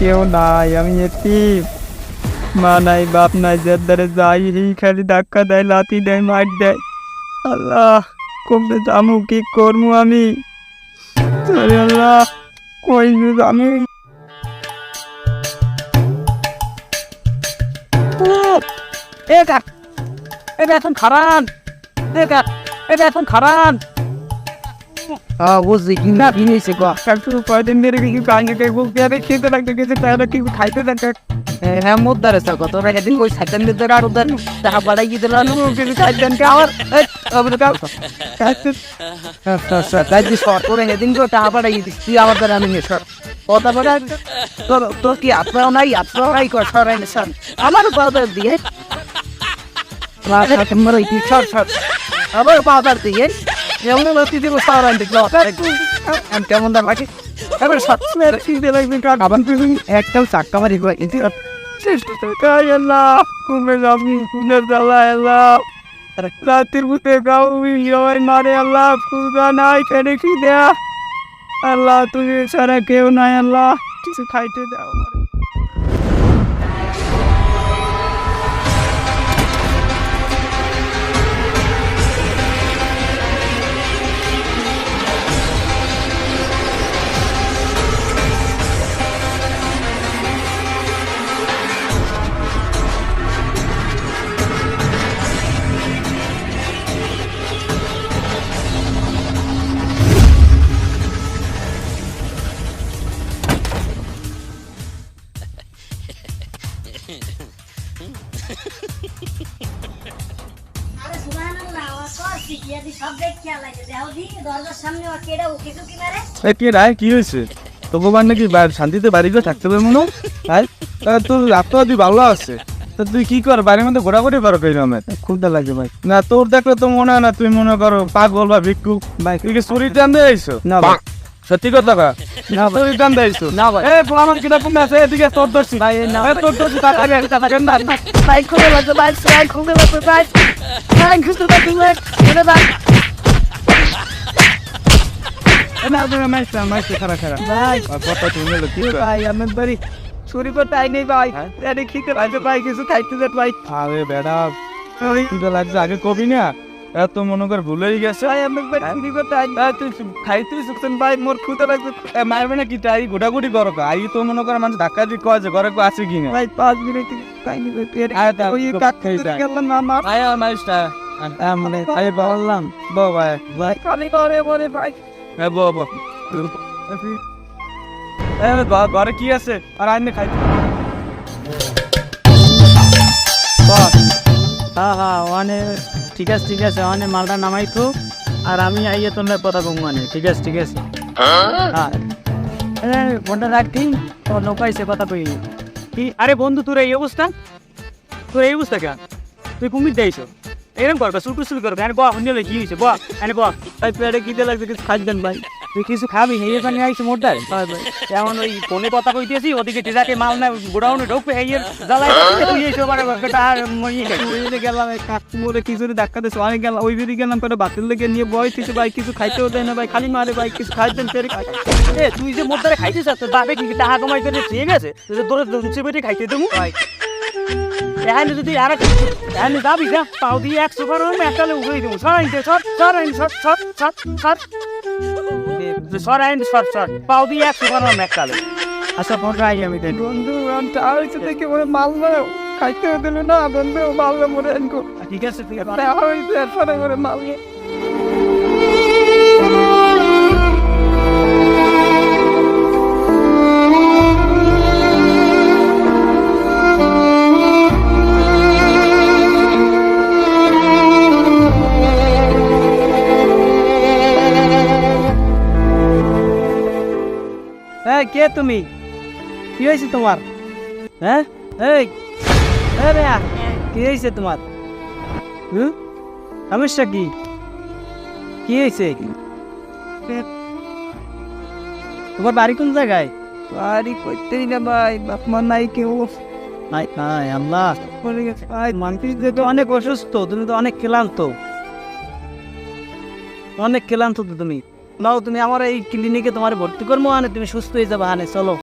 কেউ নাই, আমি এটি মা নাই বাপ নাই যার দ্বারে যাই খালি ধাক্কা দেয়, লাথি দেয়, মার দেয়। আল্লাহ কমবে জামু কি করব আমি? আল্লাহ, কই আমি এটা এটা এখন খারান এটা এটা এখন খারান। হ্যাঁ বুঝছি কি না কি হয়েছে গো কাকু কয়দিন ধরে কিছু কাহিনী কে বলতে হবে খেতে লাগতে গেছে তাহলে কিছু খাইতে থাকে হ্যাঁ মুদ্দার আছে কত টাকা দিন ওই সাইকেল দিতে আর উদার টাকা বাড়াই গিয়ে দিলাম কিছু খাইতেন কে আমার তোর কি নাই নাই কর সরাই দিয়ে পাউডার দিয়ে এমন কেমন আল্লাহ নাই কি আল্লাহ তুমি ছাড়া কেউ নাই আল্লাহ কিছু খাইতে দাও কেডা কি হয়েছে? ভগবান নাকি শান্তিতে থাকতে পারবে মনে? হয় ভালো আছে। তা তুই কি কর বাড়ির মধ্যে ঘোরাঘুরি পারো কই রমের খুব লাগে ভাই। না তোর দেখলে তো মনে হয় না তুই মনে করো পাগল বা ভিক্ষু ভাই তুই কি শরীর টান দিয়ে না ভাই। সত্যি কথা কা না শরীর টান দিয়ে আইসো না ভাই। এ পোলামান কিনা কমে আছে? এদিকে তোর দর্শি ভাই, না। এ তোর দর্শি তার আগে একটা থাকে না ভাই? খুলে লাগছে ভাই ভাই খুলে লাগছে ভাই। ভাই খুলে লাগছে ভাই খুলে ভাই না তুমি মাইছ মাইছ খারা খারা ভাই। কথা তুমি হলো কি ভাই আমার বাড়ি চুরি করতে আই নেই ভাই। হ্যাঁ? আরে খিতে লাগছে ভাই কিছু খাইতে দে ভাই। আরে বেড়া তুই লাগছে আগে কবি না? এত মনে কর ভুলেই গেছে। খাইতে শুকছেন ভাই মোর খুঁতে লাগছে। মারবে না কি তাই গোটাগুটি করো কা? আই তো মনে করে মানুষ ধাক্কা দিয়ে কয় যে ঘরে কেউ আছে কি না। ভাই পাঁচ মিনিট মানে বললাম বো ভাই। ভাই খালি করে বলে ভাই। এ বো বো এ, ঘ- ঘরে কি আছে? আর আইনে খাইতে ঠিক আছে ঠিক আছে ওখানে মালটা নামাই তো আর আমি আইয়ে তোমরা কথা কম মানে ঠিক আছে ঠিক আছে। হ্যাঁ? ফোনটা রাখি তোর নৌকাইছে কথা কই। কি? আরে বন্ধু তোর এই অবস্থা? তোর এই অবস্থা কেন? তুই কুমির দেয়ছো এরকম করবে শুরু শুরু করবে। আরে বা অন্য কি হয়েছে বা আরে বা। তাই পেটে খিদে লাগছে কিছু খাইবেন ভাই। তুই কিছু খাবি? এই এখানে আইসে মোটার হয় ভাই। এমন ওই ফোনে কথা কইতেছি ওদিকে টিজাকে মাল না গোডাউনে ঢোকবে এই জ্বালায় তুই এইসব আর আর মরিয়ে গেলি। ওইদিকে গেলাম এই কাকু বলে কিছু ডাক্কা দিয়েছে অনেক গেলাম ওই বেরিয়ে গেলাম করে বাতিল লেগে নিয়ে বয় দিচ্ছে ভাই কিছু খাইতেও দেয় না ভাই খালি মারে ভাই কিছু খাইতেন ফের এ তুই যে মোদ্দারে খাইছিস তোর বাপে কি টাকা কমাই করে ঠিক আছে তুই তোর লুচি বেটে খাইতে দেবো? ভাই। এখানে যদি আর এখানে যাবি যা পাও দিয়ে একশো আমি একটা উড়ে দেবো। সরাই দে সর সর আইন সর সর সর সর। সর আইন সর সর। পাও দিয়ে একশো আমি একটা আচ্ছা ফোন রাই আমি দেন বন্ধু আমি হয়েছে দেখে মনে মারলো খাইতেও দিল না বন্ধু মারলো মনে আনকো ঠিক আছে ঠিক আছে। করে মারলো এই কে তুমি? কি হয়েছে তোমার? হ্যাঁ? এই রে কি হয়েছে তোমার? হুম? সমস্যা কি? কি হয়েছে? তোমার বাড়ি কোন জায়গায়? বাড়ি করতেই না ভাই বাপ মা নাই কেউ। নাই নাই আল্লাহ। ভাই তো অনেক অসুস্থ তুমি তো অনেক ক্লান্ত। অনেক ক্লান্ত তো তুমি। নাও, তুমি আমার এই ক্লিনিকে তোমার ভর্তি করব আনে তুমি সুস্থ হয়ে যাবে হানে চলো।